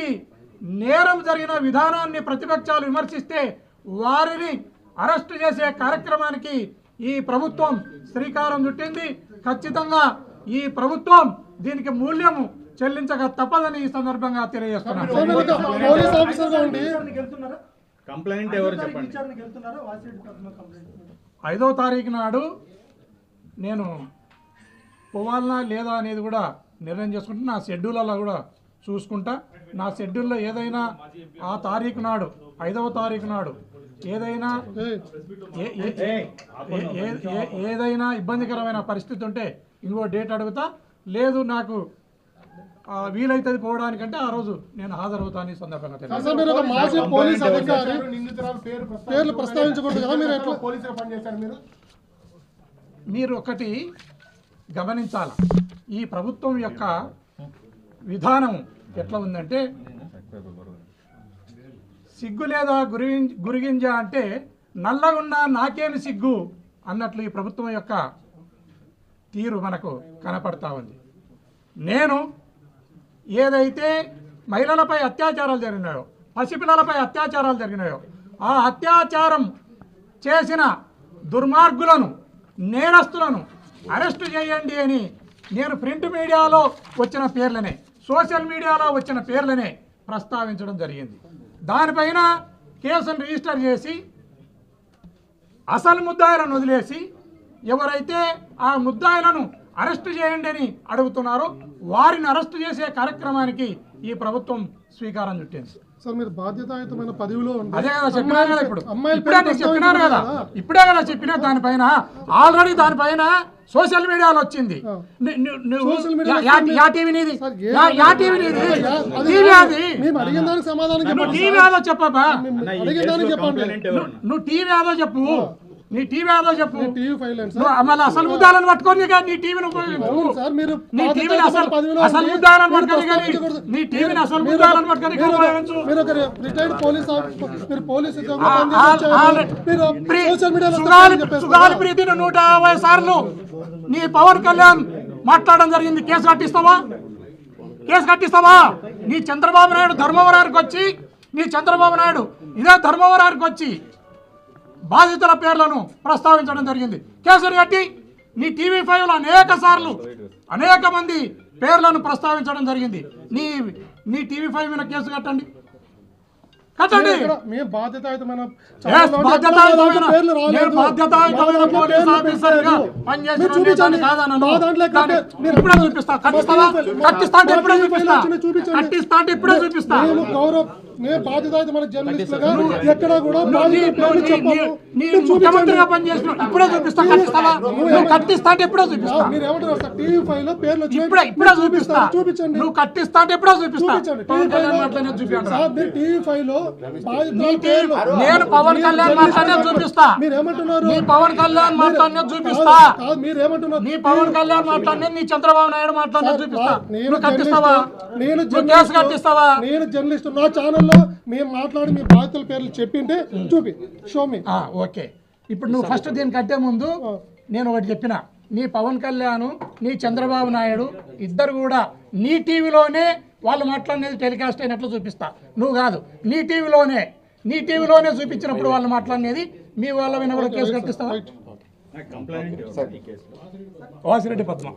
చేసి నేరం జరిగిన విధానాన్ని ప్రతిపక్షాలు విమర్శిస్తే వారిని అరెస్టు చేసే కార్యక్రమానికి ఈ ప్రభుత్వం శ్రీకారం చుట్టింది. ఖచ్చితంగా ఈ ప్రభుత్వం దీనికి మూల్యము చెల్లించక తప్పదని ఈ సందర్భంగా ఉండి కంప్లైంట్ ఎవరు చెప్పండి? ఐదో తారీఖు నాడు నేను పోవాలనా లేదా అనేది కూడా నిర్ణయం చేసుకుంటే నా షెడ్యూల్లో కూడా చూసుకుంటా. నా షెడ్యూల్లో ఏదైనా ఆ తారీఖు నాడు ఐదవ తారీఖు నాడు ఏదైనా ఏదైనా ఇబ్బందికరమైన పరిస్థితి ఉంటే ఇంకో డేట్ అడుగుతా. లేదు నాకు ఆ, వీలైతుంది పోవడానికంటే ఆ రోజు నేను హాజరవుతాను ఈ సందర్భంగా పేర్లు ప్రస్తావించకూడదు కదా పనిచేశారు మీరు? మీరు ఒకటి గమనించాల. ఈ ప్రభుత్వం యొక్క విధానం ఎట్లా ఉందంటే సిగ్గు లేదా గురి గురిగింజ అంటే నల్లగున్నా నాకేమి సిగ్గు అన్నట్లు ఈ ప్రభుత్వం యొక్క తీరు మనకు కనపడతా ఉంది. నేను ఏదైతే మహిళలపై అత్యాచారాలు జరిగినాయో పసిపిల్లలపై అత్యాచారాలు జరిగినాయో ఆ అత్యాచారం చేసిన దుర్మార్గులను నేరస్తులను అరెస్టు చేయండి అని నేను ప్రింట్ మీడియాలో వచ్చిన పేర్లనే. సోషల్ మీడియాలో వచ్చిన పేర్లనే ప్రస్తావించడం జరిగింది. దానిపైన కేసును రిజిస్టర్ చేసి అసలు ముద్దాయిలను వదిలేసి ఎవరైతే ఆ ముద్దాయిలను అరెస్టు చేయండి అని అడుగుతున్నారో. వారిని అరెస్టు చేసే కార్యక్రమానికి ఈ ప్రభుత్వం స్వీకారం చుట్టింది. సార్ మీరు బాధ్యతాయుతమైన పదవిలో అదే కదా చెప్పినాను కదా ఇప్పుడు. ఇప్పుడే చెప్పినాను కదా. ఇప్పుడే కదా చెప్పినా దానిపైన. ఆల్రెడీ దానిపైన సోషల్ మీడియాలో వచ్చింది. యా- టీవీ నీది. యా- టీవీ నీది. అది టీవీ కాదు. అది. మేము అడిగిన దానికి సమాధానం నువ్వు చెప్పండి టీవీ. ఆదో చెప్పబ్బా నువ్వు ఆదో చెప్పు. నీ టీవీ ఆదో చెప్పు. మళ్ళీ అసలు ముద్దాలను పట్టుకొని నీ టీవీని నీ టీవీని అసలు అసలు ముద్దాలను పట్టుకొని. నీ టీవీని అసలు ముద్దాలను పట్టుకొని మీరు ఒక- రిటైర్డ్ పోలీస్ పోలీస్ సోషల్ మీడియాలో ప్రీతిని నూట యాభై సార్లు నీ పవన్ కళ్యాణ్ మాట్లాడడం జరిగింది. కేసు కట్టిస్తావా? కేసు కట్టిస్తావా? నీ చంద్రబాబు నాయుడు ధర్మవరానికి వచ్చి నీ చంద్రబాబు నాయుడు ఇదే ధర్మవరానికి వచ్చి బాధితుల పేర్లను ప్రస్తావించడం జరిగింది. కేసులు కట్టి నీ టీవీ ఫైవ్లో అనేక సార్లు అనేక మంది పేర్లను ప్రస్తావించడం జరిగింది. నీ నీ టీవీ ఫైవ్ మీద కేసు కట్టండి. మేము బాధ్యతాయుతమైన ఎక్కడ కూడా నువ్వు. ముఖ్యమంత్రిగా పనిచేసిన ఇప్పుడే చూపిస్తా. కట్టిస్తావా? కట్టిస్తా అంటే ఇప్పుడే చూపిస్తా. మీరు ఏమంటారు? సార్ టీవీ ఫైవ్లో పేర్లు వచ్చినాయి. ఇప్పుడే ఇప్పుడే మీరు చూపిస్తా. చూపించండి. నువ్వు కట్టిస్తా అంటే ఇప్పుడే చూపిస్తా. టీవీ ఫైవ్లో నేను పవన్ కళ్యాణ్ కాబట్టి చూపిస్తా. మీరు ఏమంటున్నారు నీ పవన్ కళ్యాణ్ మాట్లాడిన చూపిస్తా. కాదు, మీరు ఏమంటున్నారు నీ పవన్ కళ్యాణ్ మాట్లాడిన నీ చంద్రబాబు నాయుడు మాట్లాడిన చూపిస్తా. నేను కట్టిస్తావా నేను కేసు కట్టిస్తావా నేను జర్నలిస్ట్. నా ఛానల్లో మేము మాట్లాడి మీ బాధితుల పేర్లు చెప్పింటే చూపి. షో మీ ఆ, ఓకే. ఇప్పుడు నువ్వు ఫస్ట్ దీన్ని కట్టే ముందు నేను ఒకటి చెప్పిన. నీ పవన్ కళ్యాణ్ నీ చంద్రబాబు నాయుడు ఇద్దరు కూడా నీ టీవీలోనే వాళ్ళు మాట్లాడినది టెలికాస్ట్ అయినట్లు చూపిస్తా. నువ్వు కాదు నీ టీవీలోనే నీ టీవీలోనే చూపించినప్పుడు వాళ్ళు మాట్లాడినది మీ వాళ్ళ మీద కూడా కేసు కట్టిస్తావా? కంప్లైంట్ ఎవరు ఈ కేసులో? వాసిరెడ్డి పద్మ.